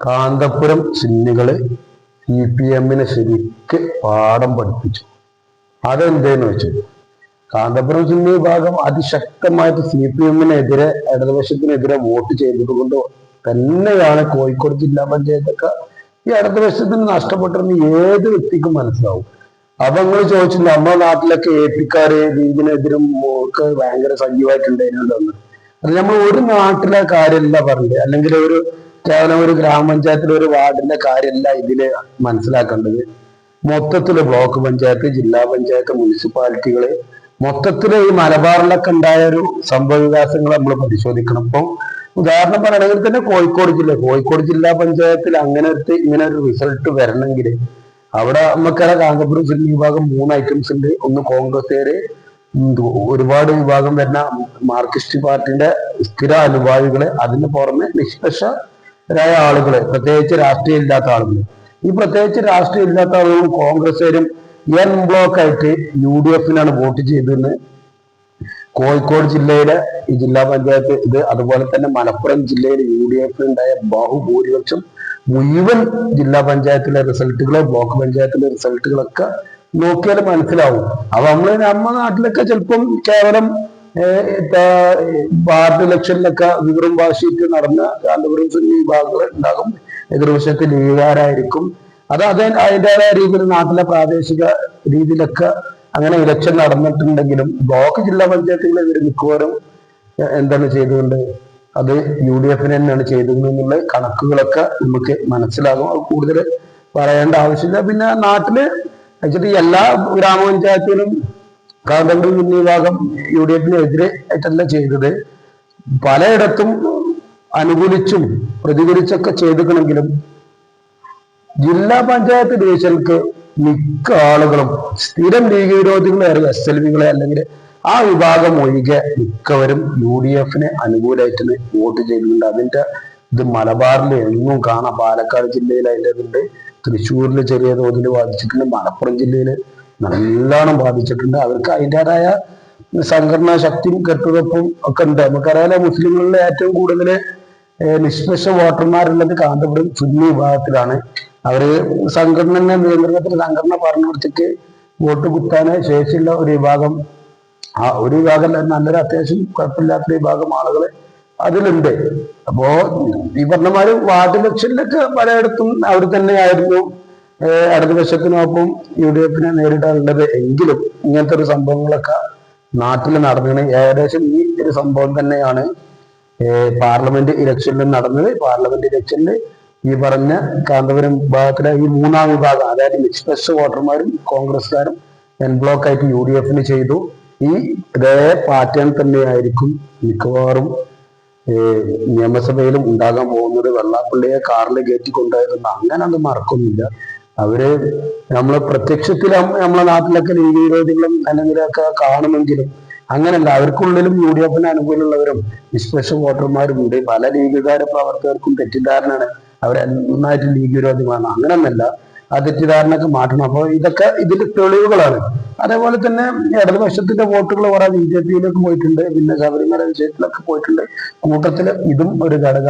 കാന്തപുരം സുന്നികൾ C P എമ്മിനെ ശരിക്ക് പാഠം പഠിപ്പിച്ചു. അതെന്തേന്ന് വെച്ചു കാന്തപുരം സുന്നി വിഭാഗം അതിശക്തമായിട്ട് സി പി എമ്മിനെതിരെ ഇടതുപക്ഷത്തിനെതിരെ വോട്ട് ചെയ്തതുകൊണ്ട് തന്നെയാണ് കോഴിക്കോട് ജില്ലാ പഞ്ചായത്തൊക്കെ ഈ ഇടതുപക്ഷത്തിന് നഷ്ടപ്പെട്ടിരുന്ന ഏത് വ്യക്തിക്കും മനസ്സിലാവും. അപ്പൊ നിങ്ങൾ ചോദിച്ചില്ല നമ്മുടെ നാട്ടിലൊക്കെ എ പിക്കാര് ഇതിനെതിരും ഒക്കെ ഭയങ്കര സജീവമായിട്ടുണ്ടായിരുന്നു അത് നമ്മൾ ഒരു നാട്ടിലെ കാര്യമല്ല പറഞ്ഞത്. അല്ലെങ്കിൽ ഒരു കേവലം ഒരു ഗ്രാമപഞ്ചായത്തിലെ ഒരു വാർഡിന്റെ കാര്യമല്ല ഇതിൽ മനസ്സിലാക്കേണ്ടത്. മൊത്തത്തിൽ ബ്ലോക്ക് പഞ്ചായത്ത് ജില്ലാ പഞ്ചായത്ത് മുനിസിപ്പാലിറ്റികൾ മൊത്തത്തിൽ ഈ മലബാറിലൊക്കെ ഉണ്ടായ ഒരു സംഭവ വികാസങ്ങൾ നമ്മൾ പരിശോധിക്കണം. ഇപ്പം ഉദാഹരണം പറയണമെങ്കിൽ തന്നെ കോഴിക്കോട് ജില്ല കോഴിക്കോട് ജില്ലാ പഞ്ചായത്തിൽ അങ്ങനെ ഇങ്ങനെ ഒരു റിസൾട്ട് വരണമെങ്കിൽ അവിടെ നമുക്കറിയാം കാന്തപുരം സുന്നി വിഭാഗം മൂന്ന് ഐറ്റംസ് ഉണ്ട്. ഒന്ന് കോൺഗ്രസ്സുകാര് ഒരുപാട് വിഭാഗം വരുന്ന മാർക്സിസ്റ്റ് പാർട്ടിന്റെ സ്ഥിര അനുഭാവികൾ അതിന് പുറമെ നിഷ്പക്ഷരായ ആളുകൾ പ്രത്യേകിച്ച് രാഷ്ട്രീയം ഇല്ലാത്ത ആളുകൾ ഈ പ്രത്യേകിച്ച് രാഷ്ട്രീയം ഇല്ലാത്ത ആളുകളും കോൺഗ്രസ്സുകാരും എൻ ബ്ലോക്ക് ആയിട്ട് യു ഡി എഫിനാണ് വോട്ട് ചെയ്തതെന്ന് കോഴിക്കോട് ജില്ലയിലെ ഈ ജില്ലാ പഞ്ചായത്ത് ഇത് അതുപോലെ തന്നെ മലപ്പുറം ജില്ലയിൽ യു ഡി എഫിനുണ്ടായ ബഹുഭൂരിപക്ഷം മുഴുവൻ ജില്ലാ പഞ്ചായത്തിലെ റിസൾട്ടുകളോ ബ്ലോക്ക് പഞ്ചായത്തിലെ റിസൾട്ടുകളൊക്കെ നോക്കിയാൽ മനസ്സിലാവും. അപ്പൊ നമ്മൾ നമ്മുടെ നാട്ടിലൊക്കെ ചിലപ്പം കേവലം വാർഡ് ഇലക്ഷനിലൊക്കെ വിവരം വാശിയിട്ട് നടന്ന കാന്തപുരം സുന്നി വിഭാഗങ്ങൾ ഉണ്ടാകും. എതിർവശത്ത് ലീഗുകാരായിരിക്കും. അത് അത് അതിന്റെതായ രീതിയിൽ നാട്ടിലെ പ്രാദേശിക രീതിയിലൊക്കെ അങ്ങനെ ഇലക്ഷൻ നടന്നിട്ടുണ്ടെങ്കിലും ബ്ലോക്ക് ജില്ലാ പഞ്ചായത്തുകളിൽ ഇവർ മിക്കവാറും എന്താണ് ചെയ്തുകൊണ്ട് അത് യു ഡി എഫിന് തന്നെയാണ് ചെയ്തതെന്നുള്ള കണക്കുകളൊക്കെ നമുക്ക് മനസ്സിലാകും. അത് കൂടുതൽ പറയേണ്ട ആവശ്യമില്ല. പിന്നെ നാട്ടിൽ വെച്ചിട്ട് എല്ലാ ഗ്രാമപഞ്ചായത്തിലും കാന്തപുരം മുന്നി വിഭാഗം യു ഡി എഫിനെതിരെ ആയിട്ടല്ല ചെയ്തത്. പലയിടത്തും അനുകൂലിച്ചും പ്രതികരിച്ചൊക്കെ ചെയ്തിക്കണമെങ്കിലും ജില്ലാ പഞ്ചായത്ത് ഡിവിഷനിൽക്ക് മിക്ക ആളുകളും സ്ഥിരം ലീഗ് വിരോധികളെ എസ് എൽ വികളെ അല്ലെങ്കിൽ ആ വിഭാഗം ഒഴികെ മിക്കവരും യു ഡി എഫിന് അനുകൂലമായിട്ട് വോട്ട് ചെയ്യുന്നുണ്ട് അതിന്റെ ഇത് മലബാറിൽ എങ്ങും കാണാം. പാലക്കാട് ജില്ലയിൽ അതിന്റെ ഇതുണ്ട് തൃശ്ശൂരിൽ ചെറിയ തോതിൽ ബാധിച്ചിട്ടുണ്ട്. മലപ്പുറം ജില്ലയിൽ നല്ലോണം ബാധിച്ചിട്ടുണ്ട്. അവർക്ക് അതിന്റെതായ സംഘടനാ ശക്തിയും കെട്ടുറപ്പും ഒക്കെ ഉണ്ട്. നമുക്കറിയാലോ മുസ്ലിങ്ങളിലെ ഏറ്റവും കൂടുതൽ നിഷ്പക്ഷ വോട്ടർമാരുള്ളത് കാന്തപുരം സുന്നി വിഭാഗത്തിലാണ് അവർ സംഘടന നിയന്ത്രണത്തിൽ സംഘടന പറഞ്ഞുകൊടുത്തിട്ട് വോട്ട് കുത്താന് ശേഷിയുള്ള ഒരു വിഭാഗം ആ ഒരു വിഭാഗം നല്ലൊരു അത്യാവശ്യം കുഴപ്പമില്ലാത്ത വിഭാഗം ആളുകൾ അതിലുണ്ട്. അപ്പോ ഈ പറഞ്ഞമാര് വാർഡ് ഇലക്ഷനിലൊക്കെ പലയിടത്തും അവർ തന്നെയായിരുന്നു. ഏഹ് വശത്തിനൊപ്പം യു ഡി എഫിനെ നേരിടാനുള്ളത് എങ്കിലും ഇങ്ങനത്തെ ഒരു സംഭവങ്ങളൊക്കെ നാട്ടിൽ നടന്നത് ഏകദേശം ഈ ഒരു സംഭവം തന്നെയാണ് പാർലമെന്റ് ഇലക്ഷനിൽ നടന്നത്. പാർലമെന്റ് ഇലക്ഷനിൽ ഈ പറഞ്ഞ കാന്തപുരം വിഭാഗത്തിലെ ഈ മൂന്നാം വിഭാഗം അതായത് എക്സ്പ്രസ് വോട്ടർമാരും കോൺഗ്രസ്സുകാരും എൻ ബ്ലോക്ക് ആയിട്ട് യു ഡി എഫിന് ചെയ്തു. ഈ ഇതേ പാറ്റേൺ തന്നെയായിരിക്കും മിക്കവാറും നിയമസഭയിലും ഉണ്ടാകാൻ പോകുന്നത്. വെള്ളാപ്പള്ളിയെ കാറിൽ കയറ്റി കൊണ്ടുപോയിരുന്ന അങ്ങനെ അത് മറക്കൊന്നുമില്ല അവർ നമ്മളെ പ്രത്യക്ഷത്തിൽ നമ്മുടെ നാട്ടിലൊക്കെ ലീഗ് വിരോധികളും അല്ലെങ്കിലൊക്കെ കാണുമെങ്കിലും അങ്ങനല്ല അവർക്കുള്ളിലും യു ഡി എഫിന് അനുകൂലമുള്ളവരും നിഷ്പക്ഷ വോട്ടർമാരും ഉണ്ട് പല ലീഗുകാര പ്രവർത്തകർക്കും തെറ്റിദ്ധാരണയാണ്. അവർ നന്നായിട്ട് ലീഗ് വിരോധികളാണ് അങ്ങനെയൊന്നല്ല ആ തെറ്റിദ്ധാരണയൊക്കെ മാറ്റണം. അപ്പോൾ ഇതൊക്കെ ഇതിന്റെ തെളിവുകളാണ്. അതേപോലെ തന്നെ ഇടതുപക്ഷത്തിന്റെ വോട്ടുകൾ കുറെ ബി ജെ പിയിലേക്ക് പോയിട്ടുണ്ട്. പിന്നെ ശബരിമല വിഷയത്തിലൊക്കെ പോയിട്ടുണ്ട്. കൂട്ടത്തിൽ ഇതും ഒരു ഘടക